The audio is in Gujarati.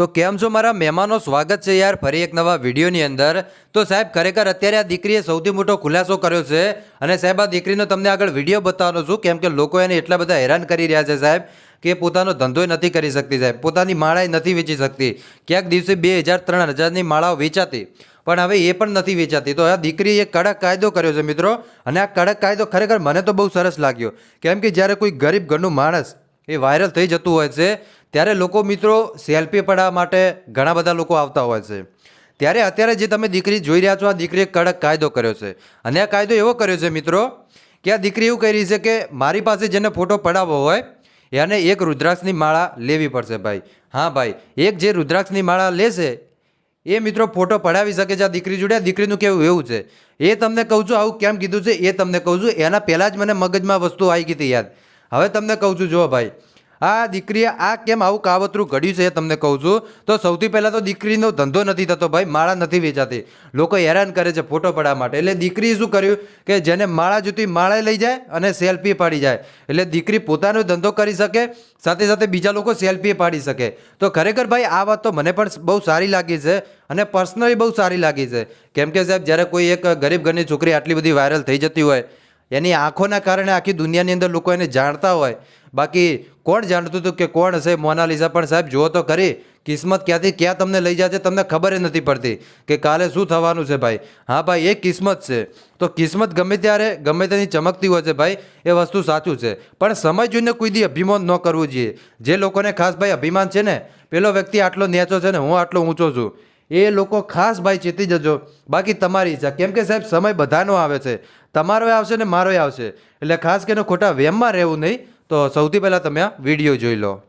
તો કેમ છો મારા મહેમાનો? સ્વાગત છે યાર ફરી એક નવા વિડીયોની અંદર. તો સાહેબ, ખરેખર અત્યારે આ દીકરીએ સૌથી મોટો ખુલાસો કર્યો છે અને સાહેબ, આ દીકરીનો તમને આગળ વીડિયો બતાવવાનો છું, કેમ કે લોકો એને એટલા બધા હેરાન કરી રહ્યા છે સાહેબ, કે પોતાનો ધંધો નથી કરી શકતી સાહેબ, પોતાની માળાએ નથી વેચી શકતી. ક્યાંક દિવસે બે હજાર ત્રણ હજારની માળાઓ વેચાતી, પણ હવે એ પણ નથી વેચાતી. તો આ દીકરીએ કડક કાયદો કર્યો છે મિત્રો, અને આ કડક કાયદો ખરેખર મને તો બહુ સરસ લાગ્યો. કેમ કે જ્યારે કોઈ ગરીબ ઘરનું માણસ એ વાયરલ થઈ જતું હોય છે, ત્યારે લોકો મિત્રો સેલ્ફી પડાવવા માટે ઘણા બધા લોકો આવતા હોય છે. ત્યારે અત્યારે જે તમે દીકરી જોઈ રહ્યા છો, આ દીકરીએ કડક કાયદો કર્યો છે. અને આ કાયદો એવો કર્યો છે મિત્રો, કે આ દીકરી એવું કહી રહી છે કે મારી પાસે જેને ફોટો પડાવવો હોય, એને એક રુદ્રાક્ષની માળા લેવી પડશે ભાઈ. હા ભાઈ, એક જે રુદ્રાક્ષની માળા લેશે, એ મિત્રો ફોટો પડાવી શકે છે આ દીકરી જોડે. આ દીકરીનું કેવું એવું છે? એ તમને કહું છું, આવું કેમ કીધું છે? એ તમને કહું છું, એના પહેલાં જ મને મગજમાં વસ્તુ આવી ગઈ હતી યાદ. હવે તમને કહું છું, જુઓ ભાઈ આ દીકરીએ આ કેમ આવું કાવતરું ઘડ્યું છે એ તમને કહું છું. તો સૌથી પહેલાં તો દીકરીનો ધંધો નથી થતો ભાઈ, માળા નથી વેચાતી. લોકો હેરાન કરે છે ફોટો પડાવવા માટે. એટલે દીકરીએ શું કર્યું કે જેને માળા જોતી માળા લઈ જાય અને સેલ્ફી પાડી જાય. એટલે દીકરી પોતાનો ધંધો કરી શકે, સાથે સાથે બીજા લોકો સેલ્ફી પાડી શકે. તો ખરેખર ભાઈ, આ વાત તો મને પણ બહુ સારી લાગી છે અને પર્સનલી બહુ સારી લાગી છે. કેમ કે સાહેબ, જ્યારે કોઈ એક ગરીબ ઘરની છોકરી આટલી બધી વાયરલ થઈ જતી હોય એની આંખોના કારણે આખી દુનિયાની અંદર લોકો એને જાણતા હોય. બાકી કોણ જાણતું હતું કે કોણ હશે? મોનાલિસા પણ સાહેબ, જુઓ તો ખરી. કિસ્મત ક્યાંથી ક્યાં તમને લઈ જાય છે, તમને ખબર જ નથી પડતી કે કાલે શું થવાનું છે ભાઈ. હા ભાઈ, એ કિસ્મત છે. તો કિસ્મત ગમે ત્યારે, ગમે તેની ચમકતી હોય છે ભાઈ, એ વસ્તુ સાચું છે. પણ સમય જોઈને કોઈ દી અભિમાન ન કરવું જોઈએ. જે લોકોને ખાસ ભાઈ અભિમાન છે ને, પેલો વ્યક્તિ આટલો નેચો છે ને, હું આટલો ઊંચો છું. એ લોકો ખાસ ભાઈ ચેતી જજો. બાકી તમારી ઈચ્છા. કેમ કે સાહેબ, સમય બધાનો આવે છે. તમારોય આવશે ને મારોય આવશે. એટલે ખાસ કરીને ખોટા વેમમાં રહેવું નહીં. તો સૌથી પહેલાં તમે આ વીડિયો જોઈ લો.